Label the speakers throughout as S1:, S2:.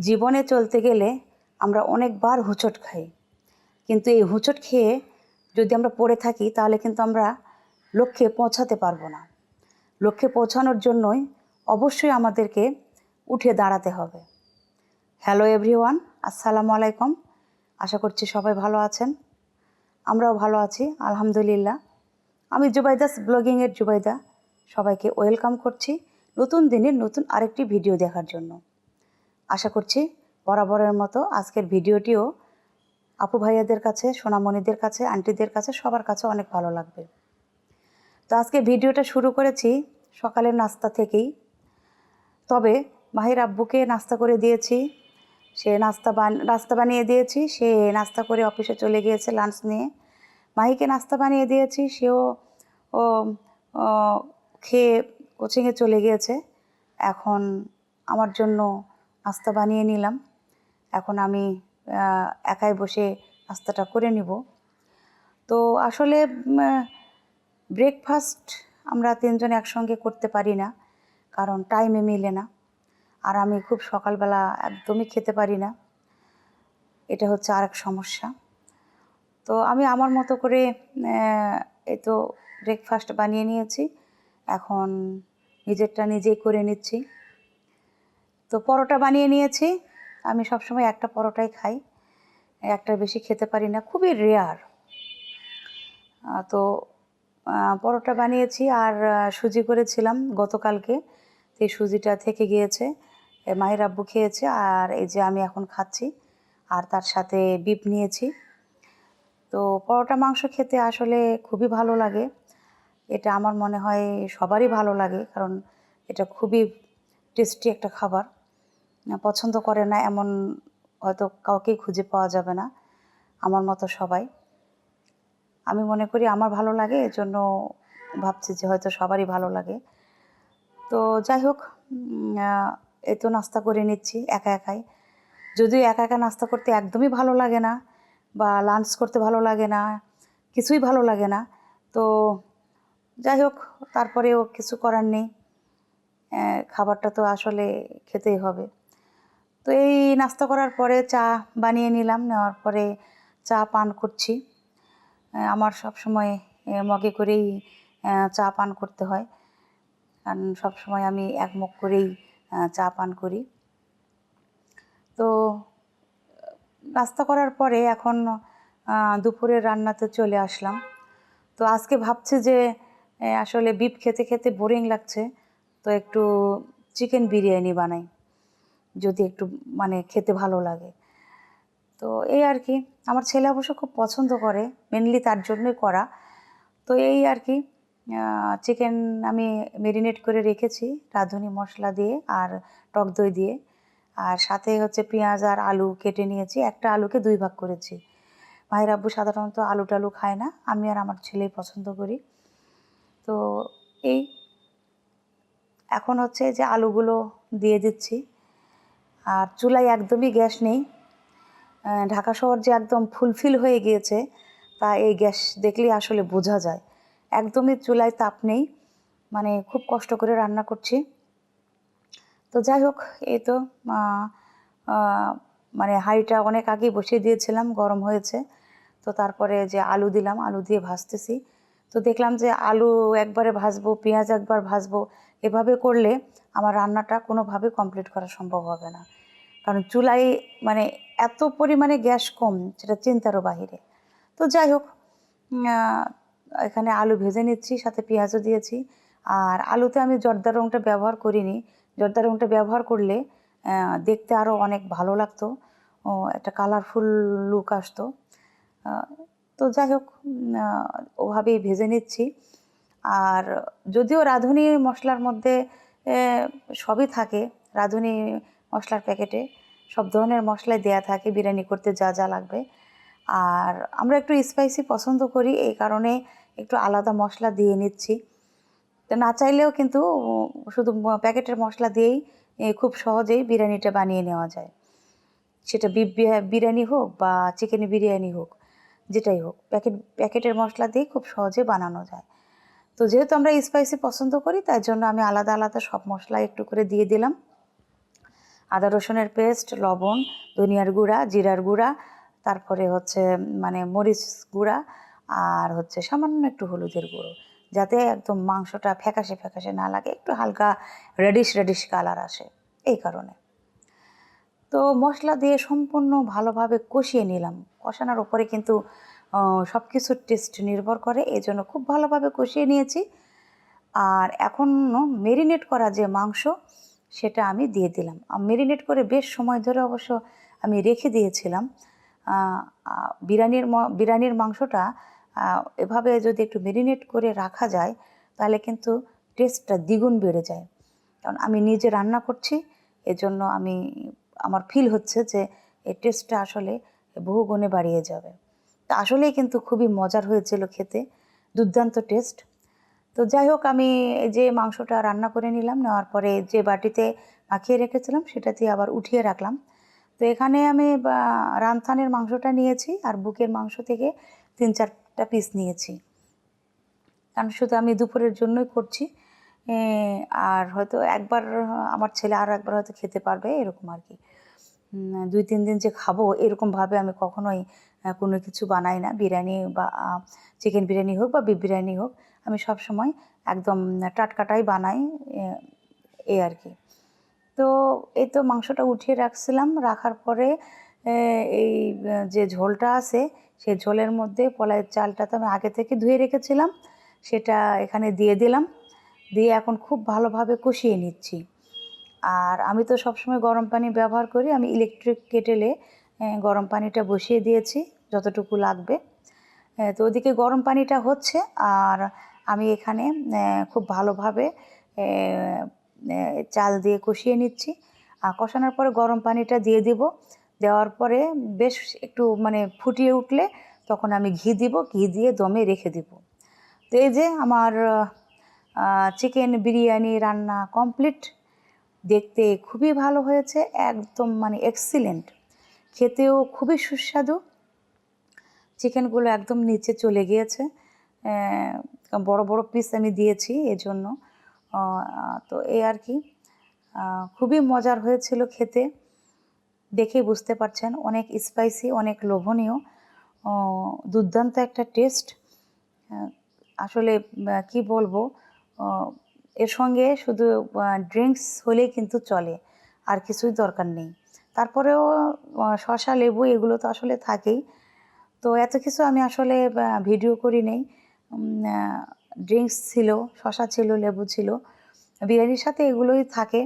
S1: জীবনে চলতে গেলে আমরা অনেকবার হোঁচট খাই। কিন্তু এই হোঁচট খেয়ে যদি আমরা পড়ে থাকি, তাহলে কিন্তু আমরা লক্ষ্যে পৌঁছাতে পারব না। লক্ষ্যে পৌঁছানোর জন্যই অবশ্যই আমাদেরকে উঠে দাঁড়াতে হবে। হ্যালো এভরিওয়ান, আসসালামু আলাইকুম। আশা করছি সবাই ভালো আছেন। আমরাও ভালো আছি, আলহামদুলিল্লাহ। আমি জুবাইদাস ব্লগিংয়ের জুবাইদা। সবাইকে ওয়েলকাম করছি নতুন দিনের নতুন আরেকটি ভিডিও দেখার জন্য। আশা করছি বরাবরের মতো আজকের ভিডিওটিও আপু ভাইয়াদের কাছে সোনামণিদের কাছে আন্টিদের কাছে সবার কাছে অনেক ভালো লাগবে। তো আজকে ভিডিওটা শুরু করেছি সকালের নাস্তা থেকেই। তবে মাহির আব্বুকে নাস্তা করে দিয়েছি সে নাস্তা বান নাস্তা বানিয়ে দিয়েছি সে নাস্তা করে অফিসে চলে গিয়েছে লাঞ্চ নিয়ে। মাহিকে নাস্তা বানিয়ে দিয়েছি সেও ও, খেয়ে কোচিংয়ে চলে গিয়েছে। এখন আমার জন্য নাস্তা বানিয়ে নিলাম। এখন আমি একাই বসে নাস্তাটা করে নিব। তো আসলে ব্রেকফাস্ট আমরা তিনজন একসঙ্গে করতে পারি না, কারণ টাইমে মিলে না। আর আমি খুব সকালবেলা একদমই খেতে পারি না। এটা হচ্ছে আর এক সমস্যা। তো আমি আমার মতো করে এই তো ব্রেকফাস্ট বানিয়ে নিয়েছি। এখন নিজেরটা নিজেই করে নিচ্ছি। তো পরোটা বানিয়ে নিয়েছি। আমি সবসময় একটা পরোটাই খাই। একটার বেশি খেতে পারি না, খুবই রেয়ার তো পরোটা বানিয়েছি আর সুজি করেছিলাম গতকালকে। এই সুজিটা থেকে গিয়েছে মায়ের আব্বু খেয়েছে আর এই যে আমি এখন খাচ্ছি আর তার সাথে বিপ নিয়েছি। তো পরোটা মাংস খেতে আসলে খুবই ভালো লাগে। এটা আমার মনে হয় সবারই ভালো লাগে কারণ এটা খুবই টেস্টি একটা খাবার। পছন্দ করে না, এমন হয়তো কাউকেই খুঁজে পাওয়া যাবে না, আমার মতো সবাই। আমি মনে করি আমার ভালো লাগে, এজন্য ভাবছি যে হয়তো সবারই ভালো লাগে। তো যাই হোক এই তো নাস্তা করে নিচ্ছি, একা একাই। যদিও একা একা নাস্তা করতে একদমই ভালো লাগে না, বা লাঞ্চ করতে ভালো লাগে না, কিছুই ভালো লাগে না। তো যাই হোক, তারপরেও কিছু করার নেই খাবারটা তো আসলে খেতেই হবে। তো এই নাস্তা করার পরে চা বানিয়ে নিলাম, নেওয়ার পরে চা পান করছি। আমার সব সময় মগে করেই চা পান করতে হয়। কারণ সব সময় আমি এক মগ করেই চা পান করি। তো, নাস্তা করার পরে এখন দুপুরের রান্নাতে চলে আসলাম। তো আজকে ভাবছি যে আসলে বিপ খেতে খেতে বোরিং লাগছে। তো একটু চিকেন বিরিয়ানি বানাই। যদি একটু মানে খেতে ভালো লাগে। তো এই আর কি, আমার ছেলে অবশ্য খুব পছন্দ করে মেনলি তার জন্যই করা। তো এই আর কি চিকেন আমি মেরিনেট করে রেখেছি, রাঁধুনি মশলা দিয়ে আর টক দই দিয়ে। আর সাথে হচ্ছে পেঁয়াজ আর আলু কেটে নিয়েছি, একটা আলুকে দুই ভাগ করেছি। ভাইয়ের আব্বু সাধারণত আলু টালু খায় না, আমি আর আমার ছেলেই পছন্দ করি। তো এই, এখন হচ্ছে যে আলুগুলো দিয়ে দিচ্ছি। আর চুলায় একদমই গ্যাস নেই। ঢাকা শহর যে একদম ফুলফিল হয়ে গিয়েছে, তা এই গ্যাস দেখলেই আসলে বোঝা যায়। একদমই চুলায় তাপ নেই মানে খুব কষ্ট করে রান্না করছি। তো যাই হোক, এই তো মানে হাঁড়িটা অনেক আগেই বসিয়ে দিয়েছিলাম, গরম হয়েছে। তো তারপরে যে আলু দিলাম, আলু দিয়ে ভাজতেছি। তো দেখলাম যে আলু একবারে ভাজবো, পেঁয়াজ একবার ভাজবো, এভাবে করলে আমার রান্নাটা কোনোভাবে কমপ্লিট করা সম্ভব হবে না। কারণ চুলায় মানে এত পরিমাণে গ্যাস কম, সেটা চিন্তারও বাহিরে। তো যাই হোক এখানে আলু ভেজে নিচ্ছি, সাথে পেঁয়াজও দিয়েছি। আর আলুতে আমি জর্দা রঙটা ব্যবহার করিনি। জর্দা রঙটা ব্যবহার করলে দেখতে আরও অনেক ভালো লাগতো। একটা কালারফুল লুক আসতো। তো যাই হোক ওভাবেই ভেজে নিচ্ছি। আর যদিও রাঁধুনি মশলার মধ্যে সবই থাকে, রাঁধুনি মশলার প্যাকেটে সব ধরনের মশলাই দেয়া থাকে, বিরিয়ানি করতে যা যা লাগবে। আর আমরা একটু স্পাইসি পছন্দ করি, এই কারণে একটু আলাদা মশলা দিয়ে নিচ্ছি। না চাইলেও কিন্তু, শুধু প্যাকেটের মশলা দিয়েই খুব সহজেই বিরিয়ানিটা বানিয়ে নেওয়া যায়। সেটা বিরিয়ানি হোক বা চিকেন বিরিয়ানি হোক। যেটাই হোক, প্যাকেট, প্যাকেটের মশলা দিয়ে খুব সহজে বানানো যায়। তো যেহেতু আমরা স্পাইসি পছন্দ করি, তাই জন্য আমি আলাদা আলাদা সব মশলা একটু করে দিয়ে দিলাম। আদা রসুনের পেস্ট লবণ, ধনিয়ার গুঁড়া, জিরার গুঁড়া, তারপরে হচ্ছে মানে মরিচ গুঁড়া, আর হচ্ছে সামান্য একটু হলুদের গুঁড়ো, যাতে একদম মাংসটা ফ্যাকাশে ফ্যাকাশে না লাগে, একটু হালকা রেডিশ রেডিশ কালার আসে, এই কারণে। তো মশলা দিয়ে সম্পূর্ণ ভালোভাবে কষিয়ে নিলাম। কষানোর ওপরে কিন্তু সব কিছুর টেস্ট নির্ভর করে এই জন্য খুব ভালোভাবে কষিয়ে নিয়েছি। আর এখন মেরিনেট করা যে মাংস, সেটা আমি দিয়ে দিলাম। মেরিনেট করে বেশ সময় ধরে অবশ্য আমি রেখে দিয়েছিলাম। বিরিয়ানির বিরিয়ানির মাংসটা এভাবে যদি একটু মেরিনেট করে রাখা যায়, তাহলে কিন্তু টেস্টটা দ্বিগুণ বেড়ে যায়। কারণ আমি নিজে রান্না করছি, এজন্য আমি আমার ফিল হচ্ছে যে এই টেস্টটা আসলে বহু গুণে বাড়িয়ে যাবে। তা আসলেই কিন্তু খুবই মজার হয়েছিল খেতে দুর্দান্ত টেস্ট তো যাই হোক আমি যে মাংসটা রান্না করে নিলাম নেওয়ার পরে যে বাটিতে মাখিয়ে রেখেছিলাম সেটা দিয়ে আবার উঠিয়ে রাখলাম। তো এখানে আমি বা, রামথানের মাংসটা নিয়েছি আর বুকের মাংস থেকে তিন চারটা পিস নিয়েছি। কারণ শুধু আমি দুপুরের জন্যই করছি আর হয়তো একবার আমার ছেলে আরও একবার হয়তো খেতে পারবে এরকম আর কি। দুই তিন দিন যে খাব এরকমভাবে আমি কখনোই কোনো কিছু বানাই না। বিরিয়ানি বা চিকেন বিরিয়ানি হোক বা বিফ বিরিয়ানি হোক আমি সব সময় একদম টাটকাটাই বানাই এ, এই আর কি। তো এই তো মাংসটা উঠিয়ে রাখছিলাম রাখার পরে এই যে ঝোলটা আছে সেই ঝোলের মধ্যে পলাইয়ের চালটা তো আমি আগে থেকে ধুয়ে রেখেছিলাম সেটা এখানে দিয়ে দিলাম। দিয়ে এখন খুব ভালোভাবে কষিয়ে নিচ্ছি। আর আমি তো সবসময় গরম পানি ব্যবহার করি, আমি ইলেকট্রিক কেটেলে গরম পানিটা বসিয়ে দিয়েছি, যতটুকু লাগবে। তো ওদিকে গরম পানিটা হচ্ছে, আর আমি এখানে খুব ভালোভাবে চাল দিয়ে কষিয়ে নিচ্ছি। আর কষানোর পরে গরম পানিটা দিয়ে দিব। দেওয়ার পরে বেশ একটু মানে ফুটিয়ে উঠলে তখন আমি ঘি দিব, ঘি দিয়ে দমে রেখে দিব। তো এই যে আমার চিকেন বিরিয়ানি রান্না কমপ্লিট দেখতে খুবই ভালো হয়েছে, একদম মানে এক্সিলেন্ট খেতেও খুবই সুস্বাদু। চিকেনগুলো একদম নিচে চলে গিয়েছে। বড় বড় পিস আমি দিয়েছি এজন্য। তো এই আর কি। খুবই মজার হয়েছিল খেতে। দেখেই বুঝতে পারছেন, অনেক স্পাইসি অনেক লোভনীয়। দুর্দান্ত একটা টেস্ট আসলে কি বলব? এর সঙ্গে শুধু ড্রিঙ্কস হলেই কিন্তু চলে, আর কিছুই দরকার নেই। তারপরেও শসা, লেবু এগুলো তো আসলে থাকেই। তো এত কিছু আমি আসলে ভিডিও করি নেই। ড্রিঙ্কস ছিল, শসা ছিল, লেবু ছিল। বিরিয়ানির সাথে এগুলোই থাকে।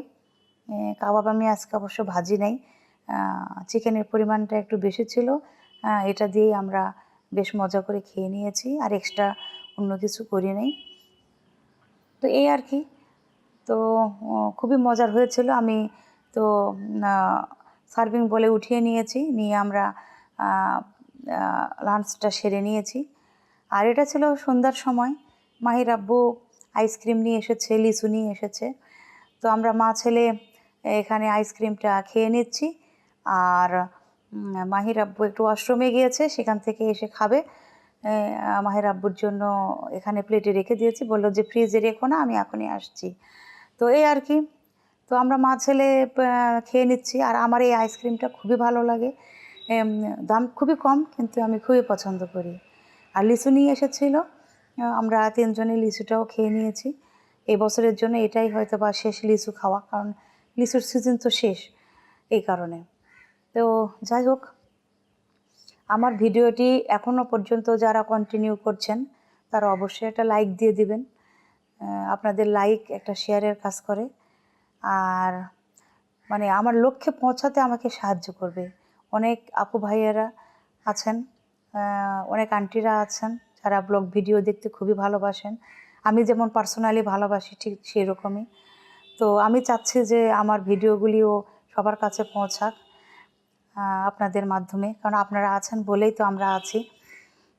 S1: কাবাব আমি আজকে অবশ্য ভাজি নাই। চিকেনের পরিমাণটা একটু বেশি ছিল। এটা দিয়েই আমরা বেশ মজা করে খেয়ে নিয়েছি। আর এক্সট্রা অন্য কিছু করি নাই। তো এই আর কি। তো খুবই মজার হয়েছিল। আমি তো সার্ভিং বলে উঠিয়ে নিয়েছি। নিয়ে আমরা লাঞ্চটা সেরে নিয়েছি। আর এটা ছিল সন্ধ্যার সময়। মাহির আব্বু আইসক্রিম নিয়ে এসেছে, লিচু নিয়ে এসেছে। তো আমরা মা ছেলে এখানে আইসক্রিমটা খেয়ে নিচ্ছি। আর মাহির আব্বু একটু ওয়াশরুমে গিয়েছে, সেখান থেকে এসে খাবে। মাহির আব্বুর জন্য এখানে প্লেটে রেখে দিয়েছি। বলল যে ফ্রিজে রেখো না, আমি এখনই আসছি। তো এই আর কি। তো আমরা মা ছেলে খেয়ে নিচ্ছি। আর আমার এই আইসক্রিমটা খুবই ভালো লাগে। দাম খুবই কম, কিন্তু আমি খুবই পছন্দ করি। আর লিচু নিয়ে এসেছিল। আমরা তিনজনে লিচুটাও খেয়ে নিয়েছি। এই বছরের জন্য এটাই হয়তো বা শেষ লিচু খাওয়া, কারণ লিচুর সিজন তো শেষ এই কারণে। তো যাই হোক আমার ভিডিওটি এখনও পর্যন্ত যারা কন্টিনিউ করছেন, তারা অবশ্যই একটা লাইক দিয়ে দিবেন। আপনাদের লাইক একটা শেয়ারের কাজ করে। আর মানে আমার লক্ষ্যে পৌঁছাতে আমাকে সাহায্য করবে। অনেক আপু ভাইয়েরা আছেন অনেক আন্টিরা আছেন, যারা ব্লগ ভিডিও দেখতে খুবই ভালোবাসেন। আমি যেমন পার্সোনালি ভালোবাসি ঠিক সেই রকমই তো আমি চাচ্ছি যে আমার ভিডিওগুলিও সবার কাছে পৌঁছাক। আপনাদের মাধ্যমে, কারণ আপনারা আছেন বলেই তো আমরা আছি।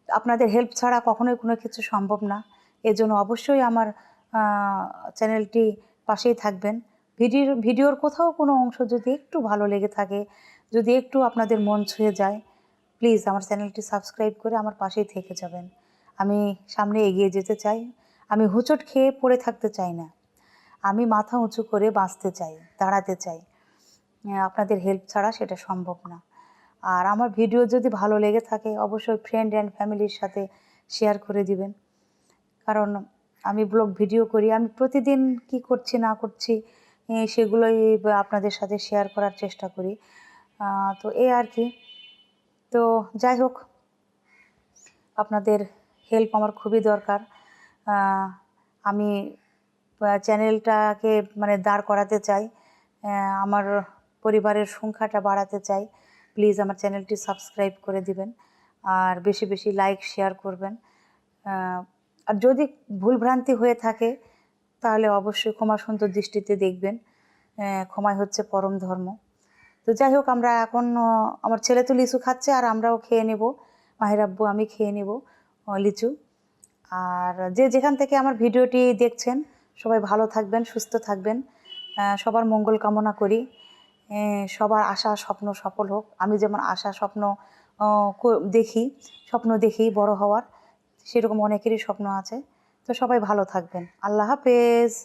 S1: আপনাদের হেল্প ছাড়া কখনোই কোনো কিছু সম্ভব না। এজন্য অবশ্যই আমার চ্যানেলটি পাশেই থাকবেন। ভিডিওর ভিডিওর কোথাও কোনো অংশ যদি একটু ভালো লেগে থাকে, যদি একটু আপনাদের মন ছুঁয়ে যায় প্লিজ আমার চ্যানেলটি সাবস্ক্রাইব করে আমার পাশেই থেকে যাবেন। আমি সামনে এগিয়ে যেতে চাই। আমি হুচট খেয়ে পড়ে থাকতে চাই না। আমি মাথা উঁচু করে বাঁচতে চাই, দাঁড়াতে চাই। আপনাদের হেল্প ছাড়া সেটা সম্ভব না। আর আমার ভিডিও যদি ভালো লেগে থাকে, অবশ্যই ফ্রেন্ড অ্যান্ড ফ্যামিলির সাথে শেয়ার করে দিবেন। কারণ আমি ব্লগ ভিডিও করি, আমি প্রতিদিন কি করছি, না করছি সেগুলোই আপনাদের সাথে শেয়ার করার চেষ্টা করি। তো এই আর কি। তো যাই হোক, আপনাদের হেল্প আমার খুবই দরকার। আমি চ্যানেলটাকে মানে দাঁড় করাতে চাই। আমার পরিবারের সংখ্যাটা বাড়াতে চাই প্লিজ আমার চ্যানেলটি সাবস্ক্রাইব করে দিবেন আর বেশি বেশি লাইক শেয়ার করবেন। আর যদি ভুলভ্রান্তি হয়ে থাকে, তাহলে অবশ্যই ক্ষমা সুন্দর দৃষ্টিতে দেখবেন। ক্ষমাই হচ্ছে পরম ধর্ম। তো যাই হোক, আমরা এখন আমার ছেলে তো লিচু খাচ্ছে আর আমরাও খেয়ে নেব। মাহির আব্বু, আমি খেয়ে নেব লিচু। আর যে যেখান থেকে আমার ভিডিওটি দেখছেন, সবাই ভালো থাকবেন, সুস্থ থাকবেন। সবার মঙ্গল কামনা করি। সবার আশা স্বপ্ন সফল হোক। আমি যেমন আশা স্বপ্ন দেখি স্বপ্ন দেখি বড় হওয়ার, সেরকম অনেকেরই স্বপ্ন আছে। তো সবাই ভালো থাকবেন। আল্লাহ হাফেজ।